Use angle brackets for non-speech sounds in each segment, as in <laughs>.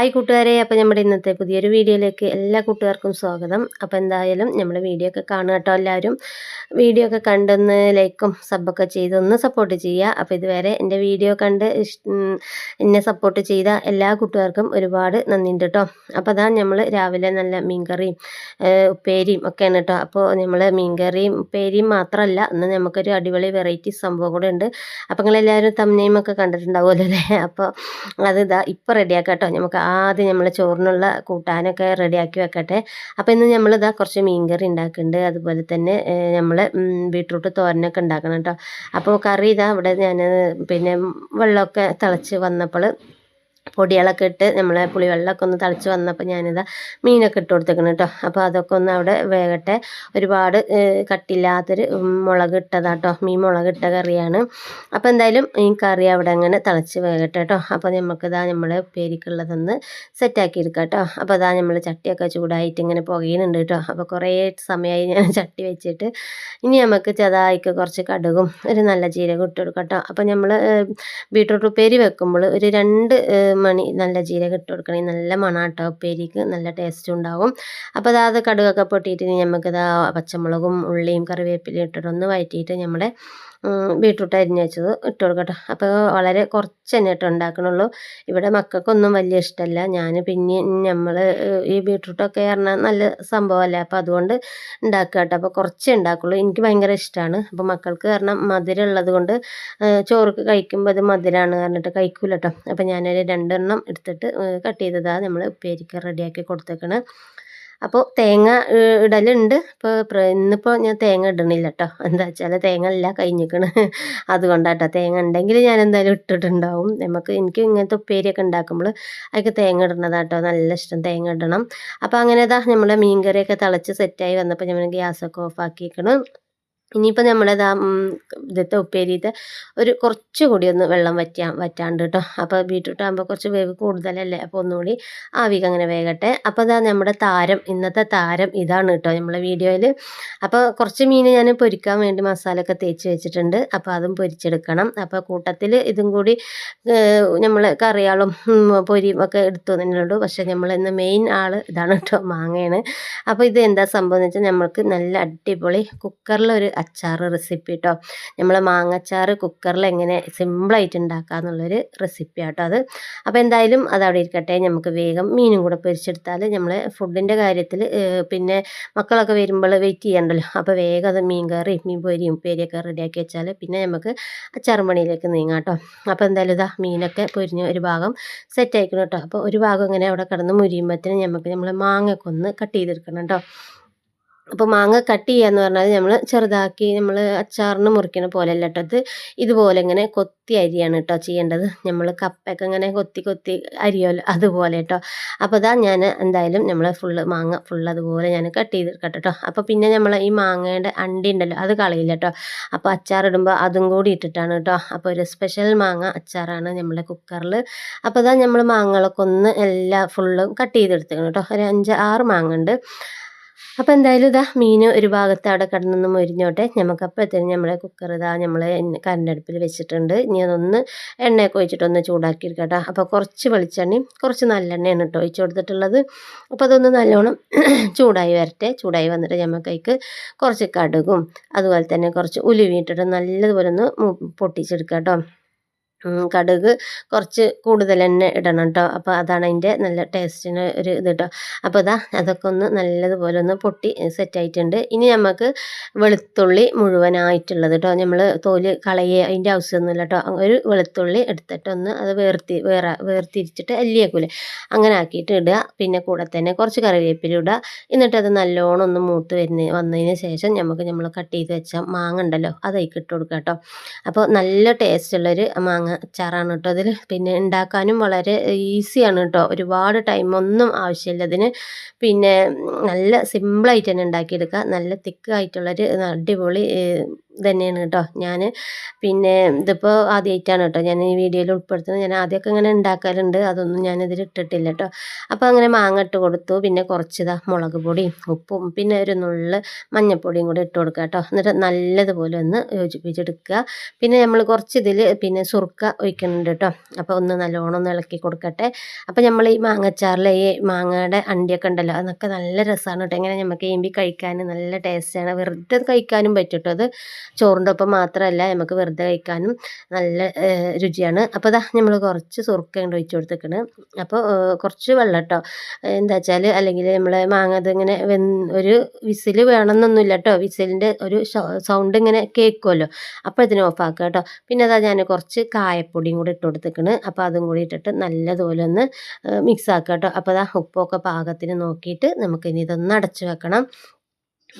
Hi കൂട്ടുകാരെ. അപ്പോൾ നമ്മുടെ ഇന്നത്തെ പുതിയൊരു വീഡിയോയിലേക്ക് എല്ലാ കൂട്ടുകാർക്കും സ്വാഗതം. അപ്പോൾ എന്തായാലും നമ്മൾ വീഡിയോ ഒക്കെ കാണുക കേട്ടോ എല്ലാവരും. വീഡിയോ ഒക്കെ കണ്ടൊന്ന് ലൈക്കും സബ്ബൊക്കെ ചെയ്ത് ഒന്ന് സപ്പോർട്ട് ചെയ്യുക. അപ്പോൾ ഇതുവരെ എന്റെ വീഡിയോ കണ്ട് എന്നെ സപ്പോർട്ട് ചെയ്ത എല്ലാ കൂട്ടുകാർക്കും ഒരുപാട് നന്ദിയുണ്ട് കേട്ടോ. അപ്പോൾ അതാ നമ്മൾ രാവിലെ നല്ല മീൻകറിയും ഉപ്പേരിയും ഒക്കെയാണ് കേട്ടോ. അപ്പോൾ നമ്മൾ മീൻകറിയും ഉപ്പേരിയും മാത്രമല്ല ഇന്ന് നമുക്കൊരു അടിപൊളി വെറൈറ്റി സംഭവം കൂടെ ഉണ്ട്. അപ്പോൾ നിങ്ങളെല്ലാവരും ഒക്കെ കണ്ടിട്ടുണ്ടാവുമല്ലോ അല്ലേ? അപ്പോൾ അത് ഇതാ ഇപ്പോൾ റെഡിയാക്കാം കേട്ടോ. നമുക്ക് ആദ്യം നമ്മൾ ചോറിനുള്ള കൂട്ടാനൊക്കെ റെഡിയാക്കി വെക്കട്ടെ. അപ്പോൾ ഇന്ന് നമ്മളിതാ കുറച്ച് മീൻകറി ഉണ്ടാക്കുന്നുണ്ട് അതുപോലെ തന്നെ നമ്മൾ ബീട്രൂട്ട് തോരനൊക്കെ ഉണ്ടാക്കണം കേട്ടോ അപ്പോൾ കറി ഇതാ ഇവിടെ ഞാൻ പിന്നെ വെള്ളമൊക്കെ തിളച്ച് വന്നപ്പോൾ പൊടികളൊക്കെ ഇട്ട് നമ്മളെ പുളിവെള്ളമൊക്കെ ഒന്ന് തിളച്ച് വന്നപ്പോൾ ഞാനിതാ മീനൊക്കെ ഇട്ട് കൊടുത്തേക്കണം കേട്ടോ. അപ്പോൾ അതൊക്കെ ഒന്ന് അവിടെ വേകട്ടെ. ഒരുപാട് കട്ടില്ലാത്തൊരു മുളക് ഇട്ടതാട്ടോ മീൻ മുളക് ഇട്ട കറിയാണ്. അപ്പോൾ എന്തായാലും ഈ കറി അവിടെ അങ്ങനെ തിളച്ച് വേകട്ടെ കേട്ടോ. അപ്പോൾ നമുക്കിതാ നമ്മളെ പേരിക്കുള്ളതൊന്ന് സെറ്റാക്കി എടുക്കാം കേട്ടോ. അപ്പോൾ അതാ നമ്മൾ ചട്ടിയൊക്കെ ചൂടായിട്ട് ഇങ്ങനെ പുകയുന്നുണ്ട് കേട്ടോ. അപ്പോൾ കുറേ സമയമായി ഞാൻ <laughs> ചട്ടി വെച്ചിട്ട് ഇനി നമുക്ക് ചെതായിക്ക് കുറച്ച് കടുകും ഒരു നല്ല ജീരകം ഇട്ട് കൊടുക്കാം കേട്ടോ. അപ്പോൾ നമ്മൾ ബീട്രൂട്ട് ഉപ്പേരി വെക്കുമ്പോൾ ഒരു രണ്ട് മണി നല്ല ജീരകം ഇട്ട് കൊടുക്കണേ. നല്ല മണാട്ടോ. ഉപ്പേരിക്ക് നല്ല ടേസ്റ്റ് ഉണ്ടാവും. അപ്പോൾ അതാത് കടുകൊക്കെ പൊട്ടിയിട്ട് നമുക്കിതാ പച്ചമുളകും ഉള്ളിയും കറിവേപ്പിലയും ഇട്ടിട്ടൊന്ന് വഴറ്റിയിട്ട് നമ്മുടെ ബീട്രൂട്ട് അരിഞ്ഞ് വെച്ചത് ഇട്ട് കൊടുക്കട്ടെ. അപ്പോൾ വളരെ കുറച്ച് തന്നെ ഇട്ട് ഉണ്ടാക്കണുള്ളൂ. ഇവിടെ മക്കൾക്കൊന്നും വലിയ ഇഷ്ടമല്ല ഞാൻ പിന്നെ നമ്മൾ ഈ ബീട്രൂട്ടൊക്കെ പറഞ്ഞാൽ നല്ല സംഭവമല്ലേ അപ്പോൾ അതുകൊണ്ട് ഉണ്ടാക്കുക കേട്ടോ. അപ്പോൾ കുറച്ചേ ഉണ്ടാക്കുള്ളൂ. എനിക്ക് ഭയങ്കര ഇഷ്ടമാണ് അപ്പോൾ മക്കൾക്ക് കാരണം മധുരം ഉള്ളത് കൊണ്ട് ചോറൊക്കെ കഴിക്കുമ്പോൾ അത് മധുരമാണ് പറഞ്ഞിട്ട് കഴിക്കൂല കേട്ടോ. അപ്പോൾ ഞാനൊരു രണ്ടെണ്ണം എടുത്തിട്ട് കട്ട് ചെയ്തതാണ് നമ്മൾ ഉപ്പേരിക്ക് റെഡിയാക്കി കൊടുത്തേക്കണ്. അപ്പോൾ തേങ്ങ ഇടലുണ്ട്. ഇപ്പോൾ ഇന്നിപ്പോൾ ഞാൻ തേങ്ങ ഇടണില്ല കേട്ടോ എന്താ വെച്ചാൽ തേങ്ങ എല്ലാം കഴിഞ്ഞിരിക്കണ് <laughs> അതുകൊണ്ടാട്ടോ. തേങ്ങ ഉണ്ടെങ്കിൽ ഞാൻ എന്തായാലും ഇട്ടിട്ടുണ്ടാവും. നമുക്ക് എനിക്ക് ഇങ്ങനത്തെ ഉപ്പേരിയൊക്കെ ഉണ്ടാക്കുമ്പോൾ അതൊക്കെ തേങ്ങ ഇടണതാട്ടോ നല്ല ഇഷ്ടം തേങ്ങ ഇടണം. അപ്പോൾ അങ്ങനെ ഇതാ നമ്മളെ മീൻകറിയൊക്കെ തിളച്ച് സെറ്റായി വന്നപ്പോൾ ഞാൻ ഗ്യാസൊക്കെ ഓഫാക്കിക്കണം ഇനിയിപ്പോൾ നമ്മളത് ആ ഇതത്തെ ഉപ്പേരിത്തെ ഒരു കുറച്ച് കൂടി ഒന്ന് വെള്ളം വറ്റാ വറ്റാണ്ട് കേട്ടോ അപ്പോൾ ബീട്രൂട്ട് ആകുമ്പോൾ കുറച്ച് വേവ് കൂടുതലല്ലേ? അപ്പോൾ ഒന്നുകൂടി ആവിക്ക് അങ്ങനെ വേകട്ടെ. അപ്പോൾ അതാ നമ്മുടെ താരം ഇന്നത്തെ താരം ഇതാണ് കേട്ടോ നമ്മളെ വീഡിയോയിൽ അപ്പോൾ കുറച്ച് മീൻ ഞാൻ പൊരിക്കാൻ വേണ്ടി മസാലയൊക്കെ തേച്ച് വെച്ചിട്ടുണ്ട്. അപ്പോൾ അതും പൊരിച്ചെടുക്കണം. അപ്പോൾ കൂട്ടത്തിൽ ഇതും കൂടി നമ്മൾ കറിയാളും പൊരിയും ഒക്കെ എടുത്തു തന്നെയുള്ളൂ പക്ഷേ നമ്മൾ ഇന്ന് മെയിൻ ആൾ ഇതാണ് കേട്ടോ മാങ്ങയാണ്. അപ്പോൾ ഇത് എന്താ സംഭവം എന്ന് വെച്ചാൽ നമ്മൾക്ക് നല്ല അടിപൊളി കുക്കറിലൊരു അച്ചാർ റെസിപ്പി കേട്ടോ നമ്മൾ മാങ്ങച്ചാർ കുക്കറിൽ എങ്ങനെ സിമ്പിളായിട്ട് ഉണ്ടാക്കുക എന്നുള്ളൊരു റെസിപ്പി കേട്ടോ അത്. അപ്പോൾ എന്തായാലും അത് അവിടെ ഇരിക്കട്ടെ. നമുക്ക് വേഗം മീനും കൂടെ പൊരിച്ചെടുത്താൽ നമ്മൾ ഫുഡിന്റെ കാര്യത്തിൽ പിന്നെ മക്കളൊക്കെ വരുമ്പോൾ വെയിറ്റ് ചെയ്യണ്ടല്ലോ. അപ്പോൾ വേഗം അത് മീൻ കറി മീൻ പൊരിയും ഉപ്പേരിയൊക്കെ റെഡിയാക്കി വെച്ചാൽ പിന്നെ നമുക്ക് അച്ചാറും പണിയിലേക്ക് നീങ്ങാം കേട്ടോ അപ്പോൾ എന്തായാലും ഇതാ മീനൊക്കെ പൊരിഞ്ഞ് ഒരു ഭാഗം സെറ്റ് ആയിക്കണം കേട്ടോ അപ്പോൾ ഒരു ഭാഗം ഇങ്ങനെ അവിടെ കിടന്ന് മുരിയുമ്പോഴത്തേന് നമുക്ക് നമ്മൾ മാങ്ങയൊക്കെ ഒന്ന് കട്ട് ചെയ്തെടുക്കണം കേട്ടോ അപ്പോൾ മാങ്ങ കട്ട് ചെയ്യുക എന്ന് പറഞ്ഞാൽ നമ്മൾ ചെറുതാക്കി നമ്മൾ അച്ചാറിന് മുറിക്കണ പോലെ അല്ല കേട്ടോ അത് ഇതുപോലെ ഇങ്ങനെ കൊത്തി അരിയാണ് കേട്ടോ ചെയ്യേണ്ടത്. നമ്മൾ കപ്പയൊക്കെ ഇങ്ങനെ കൊത്തി കൊത്തി അരിയോല്ലോ അതുപോലെ കേട്ടോ അപ്പോൾ ഇതാ ഞാൻ എന്തായാലും നമ്മൾ ഫുള്ള് മാങ്ങ ഫുള്ള് അതുപോലെ ഞാൻ കട്ട് ചെയ്തെടുക്കട്ടെ കേട്ടോ അപ്പോൾ പിന്നെ നമ്മൾ ഈ മാങ്ങയുടെ അണ്ടി ഉണ്ടല്ലോ അത് കളയില്ല കേട്ടോ അപ്പോൾ അച്ചാറിടുമ്പോൾ അതും കൂടി ഇട്ടിട്ടാണ് കേട്ടോ അപ്പോൾ ഒരു സ്പെഷ്യൽ മാങ്ങ അച്ചാറാണ് നമ്മളെ കുക്കറിൽ അപ്പോൾ ഇതാ നമ്മൾ മാങ്ങകളൊക്കെ ഒന്ന് എല്ലാം ഫുള്ളും കട്ട് ചെയ്തെടുത്തേക്കണം കേട്ടോ ഒരു അഞ്ച് ആറ് മാങ്ങ ഉണ്ട് അപ്പോൾ എന്തായാലും ഇതാ മീൻ ഒരു ഭാഗത്ത് അവിടെ കിടന്നൊന്ന് മുരിഞ്ഞോട്ടെ. നമുക്ക് അപ്പോഴത്തേനും നമ്മളെ കുക്കർ ഇതാ നമ്മൾ കറണ്ട് അടുപ്പിൽ വെച്ചിട്ടുണ്ട്. ഇനി അതൊന്ന് എണ്ണയൊക്കെ ഒഴിച്ചിട്ടൊന്ന് ചൂടാക്കി എടുക്കട്ടോ അപ്പോൾ കുറച്ച് വെളിച്ചെണ്ണയും കുറച്ച് നല്ലെണ്ണയാണ് കേട്ടോ ഒഴിച്ചു കൊടുത്തിട്ടുള്ളത്. അപ്പോൾ അതൊന്ന് നല്ലോണം <clears throat> ചൂടായി വരട്ടെ. ചൂടായി വന്നിട്ട് നമുക്കതിക്ക് കുറച്ച് കടുകും അതുപോലെ തന്നെ കുറച്ച് ഉലുവിട്ടിട്ട് നല്ലതുപോലെ ഒന്ന് പൊട്ടിച്ചെടുക്കാം കേട്ടോ കടുക് കുറച്ച് കൂടുതൽ തന്നെ ഇടണം കേട്ടോ അപ്പോൾ അതാണ് അതിന്റെ നല്ല ടേസ്റ്റിന് ഒരു ഇത് കേട്ടോ അപ്പോൾ ഇതാ അതൊക്കെ ഒന്ന് നല്ലതുപോലെ ഒന്ന് പൊട്ടി സെറ്റായിട്ടുണ്ട് ഇനി നമുക്ക് വെളുത്തുള്ളി മുഴുവനായിട്ടുള്ളത് കേട്ടോ നമ്മൾ തോൽ കളയുക അതിന്റെ ആവശ്യമൊന്നുമില്ല കേട്ടോ ഒരു വെളുത്തുള്ളി എടുത്തിട്ട് ഒന്ന് അത് വേർത്തി വേറെ വേർതിരിച്ചിട്ട് അല്ലിയേക്കൂലെ അങ്ങനെ ആക്കിയിട്ട് ഇടുക. പിന്നെ കൂടെ തന്നെ കുറച്ച് കറിവേപ്പില ഇടുക. എന്നിട്ട് അത് നല്ലോണം ഒന്ന് മൂത്ത് വരുന്ന വന്നതിന് ശേഷം നമുക്ക് നമ്മൾ കട്ട് ചെയ്ത് വെച്ച മാങ്ങ ഉണ്ടല്ലോ അതേക്ക് ഇട്ട് കൊടുക്കുക കേട്ടോ അപ്പോൾ നല്ല ടേസ്റ്റുള്ളൊരു മാങ്ങ അച്ചാറാണ് കേട്ടോ അതിൽ പിന്നെ ഉണ്ടാക്കാനും വളരെ ഈസിയാണ് കേട്ടോ. ഒരുപാട് ടൈമൊന്നും ആവശ്യമില്ല അതിന്. പിന്നെ നല്ല സിമ്പിളായിട്ട് തന്നെ ഉണ്ടാക്കിയെടുക്കുക. നല്ല തിക്കായിട്ടുള്ളൊരു അടിപൊളി തന്നെയാണ് കേട്ടോ ഞാൻ പിന്നെ ഇതിപ്പോൾ ആദ്യമായിട്ടാണ് കേട്ടോ ഞാൻ ഈ വീഡിയോയിൽ ഉൾപ്പെടുത്തുന്നത്. ഞാൻ ആദ്യമൊക്കെ ഇങ്ങനെ ഉണ്ടാക്കാറുണ്ട് അതൊന്നും ഞാനിതിൽ ഇട്ടിട്ടില്ല കേട്ടോ. അപ്പോൾ അങ്ങനെ മാങ്ങ ഇട്ട് കൊടുത്തു. പിന്നെ കുറച്ചിതാ മുളക് പൊടിയും ഉപ്പും പിന്നെ ഒരു നുള്ള് മഞ്ഞൾപ്പൊടിയും കൂടി ഇട്ട് കൊടുക്കുക കേട്ടോ. എന്നിട്ട് നല്ലതുപോലെ ഒന്ന് യോജിപ്പിച്ചെടുക്കുക. പിന്നെ നമ്മൾ കുറച്ച് ഇതിൽ പിന്നെ സുറുക്ക സുർക്ക ഒഴിക്കുന്നുണ്ട് കേട്ടോ അപ്പോൾ ഒന്ന് നല്ലോണം ഒന്ന് ഇളക്കി കൊടുക്കട്ടെ. അപ്പോൾ നമ്മൾ ഈ മാങ്ങച്ചാറിലെ ഈ മാങ്ങയുടെ അണ്ടിയൊക്കെ ഉണ്ടല്ലോ അതൊക്കെ നല്ല രസമാണ് കേട്ടോ ഇങ്ങനെ നമുക്ക് ഏമ്പി കഴിക്കാൻ നല്ല ടേസ്റ്റാണ് വെറുതെ കഴിക്കാനും പറ്റും കേട്ടോ അത്. ചോറിന്റെ ഒപ്പം മാത്രമല്ല നമുക്ക് വെറുതെ കഴിക്കാനും നല്ല രുചിയാണ്. അപ്പോൾ അതാ നമ്മൾ കുറച്ച് സുറുക്ക കൊണ്ട് ഒഴിച്ചു കൊടുത്തേക്കണ്. അപ്പോൾ കുറച്ച് വെള്ളം കേട്ടോ എന്താ വെച്ചാൽ അല്ലെങ്കിൽ നമ്മൾ മാങ്ങ അതിങ്ങനെ ഒരു വിസിൽ വേണമെന്നൊന്നുമില്ല കേട്ടോ വിസിലിന്റെ ഒരു സൗണ്ട് ഇങ്ങനെ കേൾക്കുമല്ലോ അപ്പോൾ ഇതിനെ ഓഫാക്കുക കേട്ടോ പിന്നെ അതാ ഞാൻ കുറച്ച് കായപ്പൊടിയും കൂടി ഇട്ട് കൊടുത്തേക്കണ്. അപ്പോൾ അതും കൂടി ഇട്ടിട്ട് നല്ലതുപോലെ ഒന്ന് മിക്സ് ആക്കുക കേട്ടോ അപ്പോൾ അതാ ഉപ്പൊക്കെ പാകത്തിന് നോക്കിയിട്ട് നമുക്കിനി ഇതൊന്ന് അടച്ചു വെക്കണം.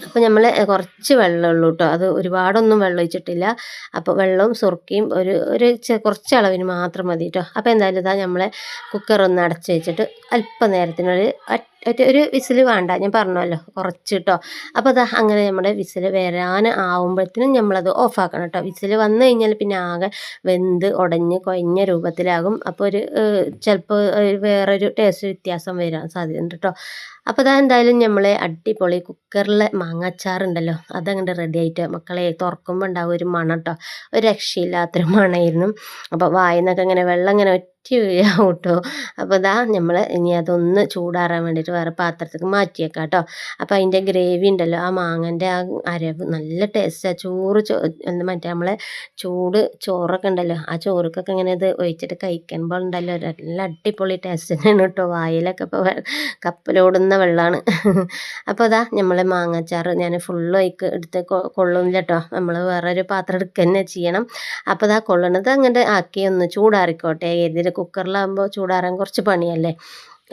അപ്പോൾ നമ്മൾ കുറച്ച് വെള്ളമുള്ളൂ കേട്ടോ അത് ഒരുപാടൊന്നും വെള്ളം ഒഴിച്ചിട്ടില്ല. അപ്പോൾ വെള്ളവും സുറുക്കിയും ഒരു ഒരു കുറച്ച് അളവിന് മാത്രം മതി കേട്ടോ അപ്പോൾ എന്തായാലും ഇതാ നമ്മളെ കുക്കറൊന്ന് അടച്ച് വെച്ചിട്ട് അല്പനേരത്തിനൊരു ഒരു വിസിൽ വേണ്ട. ഞാൻ പറഞ്ഞല്ലോ കുറച്ച് കേട്ടോ അപ്പോൾ അത് അങ്ങനെ നമ്മുടെ വിസിൽ വരാൻ ആവുമ്പോഴത്തേനും നമ്മളത് ഓഫാക്കണം കേട്ടോ വിസിൽ വന്നു കഴിഞ്ഞാൽ പിന്നെ ആകെ വെന്ത് ഉടഞ്ഞ് കൊഞ്ഞ രൂപത്തിലാകും. അപ്പോൾ ഒരു ചിലപ്പോൾ വേറൊരു ടേസ്റ്റ് വ്യത്യാസം വരാൻ സാധ്യതയുണ്ട് കേട്ടോ അപ്പോൾ അതാ എന്തായാലും നമ്മൾ അടിപൊളി കുക്കറിലെ മാങ്ങാച്ചാറുണ്ടല്ലോ അതങ്ങോട്ട് റെഡി ആയിട്ട് മക്കളെ തുറക്കുമ്പോൾ ഉണ്ടാവും ഒരു മണം കേട്ടോ ഒരു രക്ഷയില്ലാത്തൊരു മണമായിരുന്നു അപ്പോൾ വായിന്നൊക്കെ ഇങ്ങനെ വെള്ളം ഇങ്ങനെ വറ്റി വീഴാവും കേട്ടോ അപ്പോൾ ഇതാ നമ്മൾ ഇനി അതൊന്ന് ചൂടാറാൻ വേണ്ടിയിട്ട് വേറെ പാത്രത്തേക്ക് മാറ്റിയേക്കാം കേട്ടോ. അപ്പോൾ അതിന്റെ ഗ്രേവി ഉണ്ടല്ലോ ആ മാങ്ങന്റെ ആ അരവ് നല്ല ടേസ്റ്റാണ് ചോറ് ചോ മറ്റേ നമ്മളെ ചൂട് ചോറൊക്കെ ഉണ്ടല്ലോ ആ ചോറുക്കൊക്കെ ഇങ്ങനെ ഇത് ഒഴിച്ചിട്ട് കഴിക്കുമ്പോൾ ഉണ്ടല്ലോ നല്ല അടിപൊളി ടേസ്റ്റ് തന്നെയാണ് കേട്ടോ. വായിലൊക്കെ ഇപ്പോൾ കപ്പലോടുന്ന വെള്ളമാണ് അപ്പോൾ അതാ നമ്മളെ മാങ്ങാച്ചാറ് ഞാൻ ഫുള്ള് ഒഴിക്ക് എടുത്ത് കൊള്ളുന്നില്ല കേട്ടോ. നമ്മൾ വേറൊരു പാത്രം എടുക്കുക തന്നെ ചെയ്യണം. അപ്പോൾ അതാ കൊള്ളണത് അങ്ങനെ ആക്കി ഒന്ന് ചൂടാറിക്കോട്ടെ ഏതിൽ കുക്കറിലാകുമ്പോൾ ചൂടാറാൻ കുറച്ച് പണിയല്ലേ?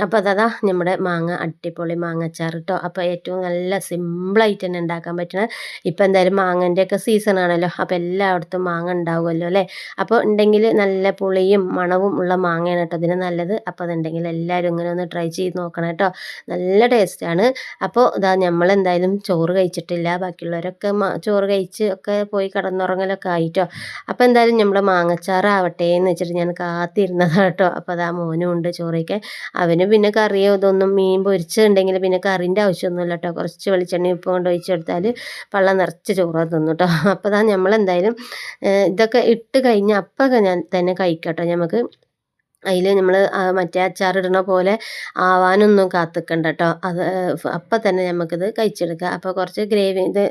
അപ്പോൾ അതാ നമ്മുടെ മാങ്ങ അടിപൊളി മാങ്ങച്ചാർ കേട്ടോ അപ്പോൾ ഏറ്റവും നല്ല സിമ്പിളായിട്ട് തന്നെ ഉണ്ടാക്കാൻ പറ്റണ ഇപ്പോൾ എന്തായാലും മാങ്ങന്റെയൊക്കെ സീസൺ ആണല്ലോ. അപ്പോൾ എല്ലായിടത്തും മാങ്ങ ഉണ്ടാവുമല്ലോ അല്ലേ? അപ്പോൾ ഉണ്ടെങ്കിൽ നല്ല പുളിയും മണവും ഉള്ള മാങ്ങയാണ് കേട്ടോ അതിന് നല്ലത്. അപ്പോൾ അതുണ്ടെങ്കിൽ എല്ലാവരും ഇങ്ങനെ ഒന്ന് ട്രൈ ചെയ്ത് നോക്കണം കേട്ടോ നല്ല ടേസ്റ്റാണ് അപ്പോൾ ഇതാ നമ്മളെന്തായാലും ചോറ് കഴിച്ചിട്ടില്ല. ബാക്കിയുള്ളവരൊക്കെ ചോറ് കഴിച്ച് ഒക്കെ പോയി കിടന്നുറങ്ങലൊക്കെ ആയിട്ടോ അപ്പോൾ എന്തായാലും നമ്മൾ മാങ്ങച്ചാറാവട്ടെ എന്ന് വെച്ചിട്ട് ഞാൻ കാത്തിരുന്നതാണ് കേട്ടോ അപ്പോൾ അതാ മോനും ഉണ്ട് ചോറൊക്കെ അവനും പിന്നെ കറിയോ ഇതൊന്നും മീൻ പൊരിച്ചിട്ടുണ്ടെങ്കിൽ പിന്നെ കറിന്റെ ആവശ്യമൊന്നുമില്ല കേട്ടോ കുറച്ച് വെളിച്ചെണ്ണ ഉപ്പ് കൊണ്ട് ഒഴിച്ചെടുത്താൽ പള്ളം നിറച്ച് ചോറ് തിന്നു കേട്ടോ അപ്പോൾ നമ്മൾ നമ്മളെന്തായാലും ഇതൊക്കെ ഇട്ട് കഴിഞ്ഞാൽ അപ്പം ഞാൻ തന്നെ കഴിക്കാം കേട്ടോ നമുക്ക് അതിൽ നമ്മൾ മറ്റേ അച്ചാറിടണ പോലെ ആവാനൊന്നും കാത്തിക്കണ്ട കേട്ടോ അത് അപ്പം തന്നെ നമുക്കിത് കഴിച്ചെടുക്കാം. അപ്പോൾ കുറച്ച് ഗ്രേവി ഇത്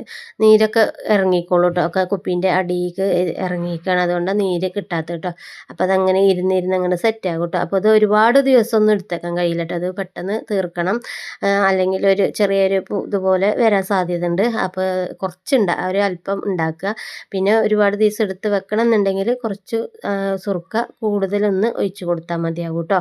നീരൊക്കെ ഇറങ്ങിക്കോളൂ കേട്ടോ ഒക്കെ കുപ്പീന്റെ അടിയിലേക്ക് ഇറങ്ങിയിരിക്കുകയാണ് അതുകൊണ്ട് നീര് കിട്ടാത്ത കേട്ടോ അപ്പോൾ അതങ്ങനെ ഇരുന്നിരുന്ന് അങ്ങനെ സെറ്റ് ആകും കേട്ടോ അപ്പോൾ അത് ഒരുപാട് ദിവസമൊന്നും എടുത്തേക്കാൻ കഴിയില്ല കേട്ടോ അത് പെട്ടെന്ന് തീർക്കണം. അല്ലെങ്കിൽ ഒരു ചെറിയൊരു ഇതുപോലെ വരാൻ സാധ്യത ഉണ്ട് അപ്പോൾ കുറച്ചുണ്ട് ഒരു അല്പം ഉണ്ടാക്കുക. പിന്നെ ഒരുപാട് ദിവസം എടുത്ത് വെക്കണം എന്നുണ്ടെങ്കിൽ കുറച്ച് സുറുക്ക കൂടുതലൊന്ന് ഒഴിച്ചു കൊടുത്താൽ മതിയാകും കേട്ടോ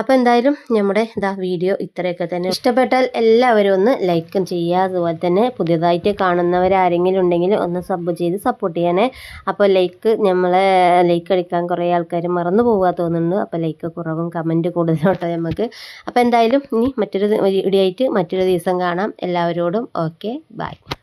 അപ്പോൾ എന്തായാലും നമ്മുടെ ഇതാ വീഡിയോ ഇത്രയൊക്കെ തന്നെ. ഇഷ്ടപ്പെട്ടാൽ എല്ലാവരും ഒന്ന് ലൈക്കും ചെയ്യുക. അതുപോലെ തന്നെ പുതിയതായിട്ട് കാണുന്നവരാരെങ്കിലും ഉണ്ടെങ്കിൽ ഒന്ന് സബ് ചെയ്ത് സപ്പോർട്ട് ചെയ്യണേ അപ്പോൾ ലൈക്ക് നമ്മളെ ലൈക്ക് അടിക്കാൻ കുറേ ആൾക്കാർ മറന്നു പോകുക തോന്നുന്നുണ്ട് അപ്പോൾ ലൈക്ക് കുറവും കമന്റ് കൂടുതലോട്ടോ നമുക്ക് അപ്പോൾ എന്തായാലും ഇനി മറ്റൊരു ഇടിയായിട്ട് മറ്റൊരു ദിവസം കാണാം. എല്ലാവരോടും ഓക്കെ ബൈ.